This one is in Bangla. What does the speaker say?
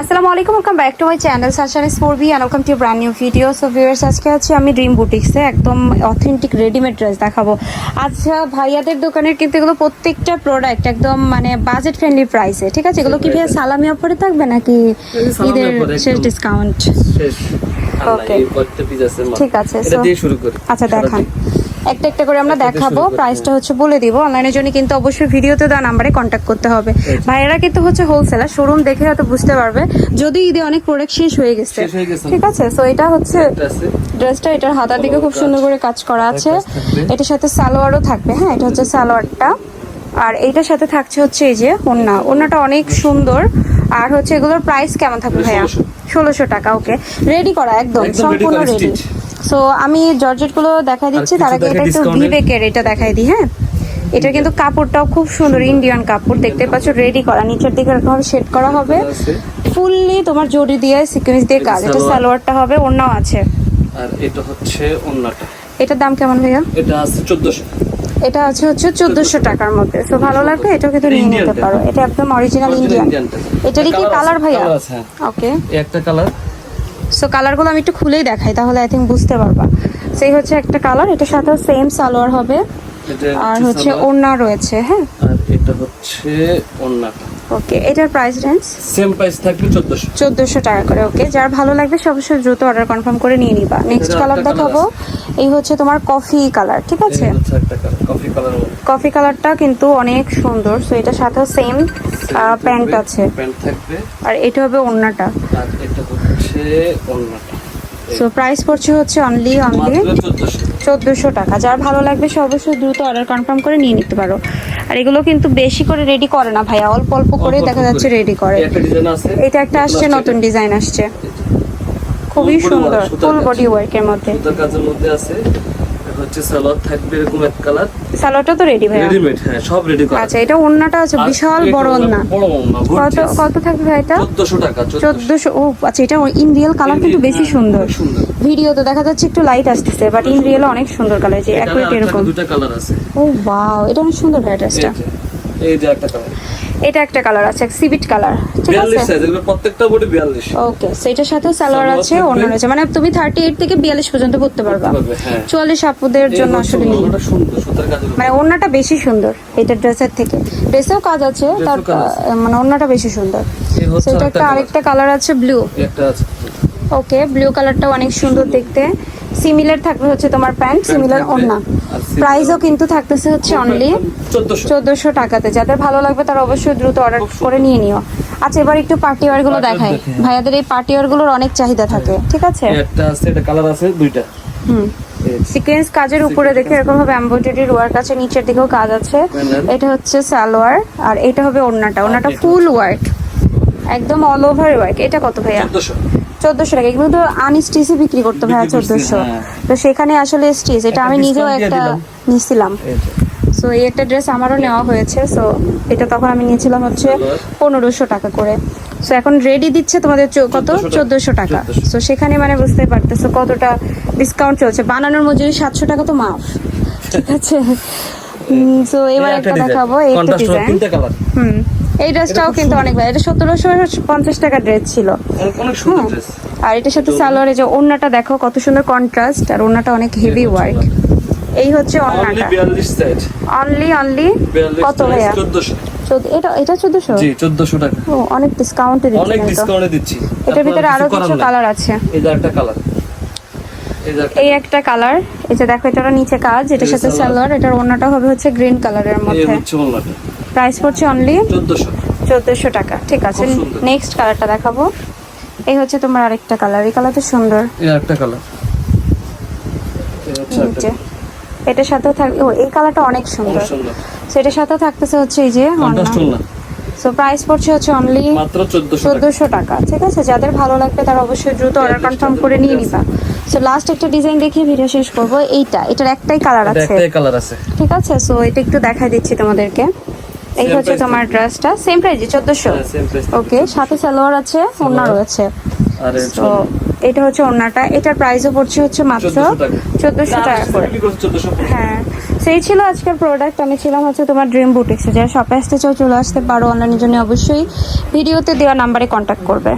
আসসালামু আলাইকুম welcome back to my channel Sunshine স্পোর্বি and welcome to brand new video so viewers আজকে আছি আমি ড্রিম বুটিক্সে একদম অথেন্টিক রেডিমেড ড্রেস দেখাবো। আচ্ছা ভাইয়াদের দোকানের কিন্তু এগুলো প্রত্যেকটা প্রোডাক্ট একদম মানে বাজেট ফ্রেন্ডলি প্রাইসে ঠিক আছে? এগুলো কি ভাইয়া সালামি অফারে থাকবে নাকি ঈদের শেষ ডিসকাউন্ট Okay. ঠিক আছে, এটা দিয়ে শুরু করি। আচ্ছা দেখান। একটা একটা করে আমরা দেখাবো প্রাইসটা হচ্ছে বলে দিব। অনলাইনের জন্য কিন্তু অবশ্যই ভিডিওতে দেওয়া নাম্বারে কন্ট্যাক্ট করতে হবে। ভাইয়েরা কিন্তু হচ্ছে হোলসেলার শোরুম দেখে হয়তো বুঝতে পারবে। যদি ঈদে অনেক প্রোডাক্ট শেষ হয়ে গেছে। ঠিক আছে? সো এটা হচ্ছে ড্রেসটা এটার হাতার দিকে খুব সুন্দর করে কাজ করা আছে। এটার সাথে সালোয়ারও থাকবে হ্যাঁ? এটা হচ্ছে সালোয়ারটা। আর এইটার সাথে থাকছে হচ্ছে এই যে ওন্না ওন্নাটা অনেক সুন্দর। আর হচ্ছে এগুলোর প্রাইস কেমন থাকবে ভাইয়া? ষোলোশো টাকা ওকে রেডি করা একদম সম্পূর্ণ রেডি। সো আমি জর্জেটগুলো দেখা দিচ্ছি তার আগে এটা একটু এ- এটা দেখাই দিই হ্যাঁ? এটা কিন্তু কাপড়টাও খুব সুন্দর ইন্ডিয়ান কাপড় দেখতে পাচ্ছ রেডি করা। নিচের দিকে এরকম সেট করা হবে। ফুললি তোমার জড়ি দিয়ে সিকোয়েন্স দিয়ে কাজ। এটা সালোয়ারটা হবে ওন্নাও আছে। আর এটা হচ্ছে অন্যটা এটার দাম কেমন ভাইয়া? এটা আছে চোদ্দশো এটা আছে হচ্ছে চোদ্দশো টাকার মধ্যে। তো ভালো লাগবে এটাও কিন্তু নিয়ে নিতে পারো। এটা একদম অরিজিনাল ইন্ডিয়ান এটারই কি কালার ভাইয়া? হ্যাঁ। ওকে একটা কালার সো কালারগুলো আমি একটু খুলেই দেখাই তাহলে আই থিঙ্ক বুঝতে পারবা। সেই হচ্ছে একটা কালার এটার সাথে সেম সালোয়ার হবে। আর হচ্ছে ওড়না রয়েছে হ্যাঁ? আর এটা হচ্ছে অন্যটা ওকে এটার প্রাইস রেঞ্জ সেম প্রাইস থাকবে চোদ্দশো। চোদ্দোশো টাকা করে ওকে যার ভালো লাগবে সে অবশ্যই দ্রুত অর্ডার কনফার্ম করে নিয়ে নিবা। নেক্সট কালার দেখাবো। এই হচ্ছে তোমার কফি কালার ঠিক আছে? কফি কালার কফি কালারটা কিন্তু অনেক সুন্দর। সো এটার সাথে সেম প্যান্ট আছে। প্যান্ট থাকবে। আর এটা হবে ওড়নাটা। আর এটা হচ্ছে অন্যটা সো প্রাইস পড়ছে হচ্ছে অনলি অনলি চোদ্দোশো টাকা। যার ভালো লাগবে সে অবশ্যই দ্রুত অর্ডার কনফার্ম করে নিয়ে নিতে পারো। আর এগুলো কিন্তু বেশি করে রেডি করে না ভাইয়া অল্প অল্প করে দেখা যাচ্ছে রেডি করে। এটা একটা আসছে নতুন ডিজাইন আসছে। খুবই সুন্দর ফুল বডি ওয়ার্কের মধ্যে আছে। হচ্ছে সালোয়ার থাকবে এরকম এক কালার। সালোয়ারটা তো রেডি ভাই রেডিমেড হ্যাঁ সব রেডি করা। আচ্ছা এটা ওন্নাটা আছে বিশাল বড় ওন্না কত কত থাকবে ভাই এটা? 1400 টাকা 1400 ও আচ্ছা এটা ইন রিয়েল কালার কিন্তু বেশি হ্যাঁ, সুন্দর। অনেক সুন্দর। ভিডিওতে দেখা যাচ্ছে একটু লাইট আসতেছে বাট ইন রিয়েল অনেক সুন্দর কালার যে এখানে এরকম। দুটো কালার আছে। ও ওয়াও এটা অনেক সুন্দর ভাই ড্রেসটা এই যে একটা কালার এটা একটা কালার আছে সিভিট কালার ঠিক আছে? সাইজ এগুলো প্রত্যেকটা বডি বিয়াল্লিশ। ওকে সেটার সাথেও সালোয়ার সালোয়ার আছে। অন্য রয়েছে। মানে তুমি থার্টি এইট থেকে বিয়াল্লিশ পর্যন্ত পড়তে পারবা। পারবে, হ্যাঁ। চুয়াল্লিশ আপুদের জন্য আসলে মানে ওড়নাটা বেশি সুন্দর এটা ড্রেসের থেকে। ড্রেসেও কাজ আছে তার মানে ওড়নাটা বেশি সুন্দর। হচ্ছে সেটা একটা আরেকটা কালার আছে ব্লু একটা আছে। ওকে ব্লু কালারটা অনেক সুন্দর দেখতে। সিমিলার থাকবে হচ্ছে তোমার প্যান্ট সিমিলার। ওড়না। প্রাইসও কিন্তু থাকতেছে হচ্ছে অনলি চোদ্দশো। টাকাতে। যাদের ভালো লাগবে তারা অবশ্যই দ্রুত অর্ডার করে নিয়ে নিও। আচ্ছা এবার একটু পার্টি ওয়ারগুলো দেখাই। দেখে, হ্যাঁ। ভাইয়াদের এই পার্টি ওয়ারগুলোর অনেক চাহিদা থাকে ঠিক আছে? একটা আছে এটা কালার আছে দুইটা। হুম। সিকোয়েন্স কাজের উপরে দেখে এরকম ভাবে এমব্রয়ডারির ওয়ার্ক আছে নিচের দিকেও কাজ আছে। এটা হচ্ছে সালোয়ার আর এটা হবে ওড়নাটা। ওড়নাটা ফুল ওয়ার্ক একদম অল ওভার ওয়ার্ক এটা কত ভাইয়া? চোদ্দশো। টাকা। এগুলো তো আনস্টিচে বিক্রি করতে ভাইয়া চোদ্দশো। হ্যাঁ। তো সেখানে আসলে স্টিচ এটা আমি নিজেও একটা। নিছিলাম। সো এই একটা ড্রেস আমারও নেওয়া হয়েছে। সো এটা তখন আমি নিয়েছিলাম হচ্ছে পনেরোশো টাকা করে। সো এখন রেডি দিচ্ছে তোমাদের কত? 1400 টাকা। চোদ্দশো টাকা। সো সেখানে মানে বুঝতে পারতেছো কতটা ডিসকাউন্ট চলছে। বানানোর মজুরি সাতশো টাকা তো মাফ ঠিক আছে? সো এবার একটা দেখাবো। এই একটা ডিজাইন হুম। এই ড্রেসটাও কিন্তু অনেক ভাই এটা সতেরোশো পঞ্চাশ টাকা ড্রেস ছিল। আর এটার সাথে সালোয়ারে যে ওড়নাটা দেখো কত সুন্দর কন্ট্রাস্ট আর ওড়নাটা অনেক হেভি ওয়ার্ক এই হচ্ছে অনলি ওড়নাটা অনলি অনলি কত ভাইয়া? এটা এটা চোদ্দশো? জি চোদ্দশো টাকা। ও অনেক ডিসকাউন্টে দিচ্ছে অনেক ডিসকাউন্টে দিচ্ছি। এটার ভিতরে আরও কিছু কালার আছে। এই যে একটা কালার এই একটা কালার এই যে দেখো এটারও নিচে কাজ এটার সাথে সালোয়ার। এটার ওড়নাটা হবে হচ্ছে গ্রিন কালারের মধ্যে। প্রাইস পড়ছে অনলি চোদ্দশো। টাকা ঠিক আছে। নেক্সট কালারটা দেখাবো। এই হচ্ছে তোমার আরেকটা কালার এই কালারটা সুন্দর। এই একটা কালার এটার সাথেও থাকবে ও এই কালারটা অনেক সুন্দর। সেটার সাথে থাকতেছে হচ্ছে এই যে সো প্রাইস পড়ছে হচ্ছে অনলি মাত্র চোদ্দশো টাকা। ঠিক আছে? যাদের ভালো লাগবে তারা অবশ্যই দ্রুত অর্ডার কনফার্ম করে নিয়ে নিবা। সো লাস্ট একটা ডিজাইন দেখিয়ে ভিডিও শেষ করব। এইটা এটার একটাই কালার আছে। একটাই কালার আছে। ঠিক আছে? সো এটা একটু দেখাই দিচ্ছি তোমাদেরকে। এই হচ্ছে তোমার ড্রেসটা সেম হ্যাঁ, same ওকে সাথে সালোয়ার আছে ওড়না রয়েছে। আর তো এটা হচ্ছে ওড়নাটা। এটার প্রাইসও পড়ছে হচ্ছে মাত্র 1400 টাকা। করে। 1400 হ্যাঁ। সেই ছিল আজকের প্রোডাক্ট আমি ছিলাম হচ্ছে তোমার ড্রিম বুটিক্সে যারা শপে আসতে চাও, চলে আসতে পারো। অনলাইনের জন্য অবশ্যই ভিডিওতে দেওয়া নাম্বারে কন্ট্যাক্ট করবে।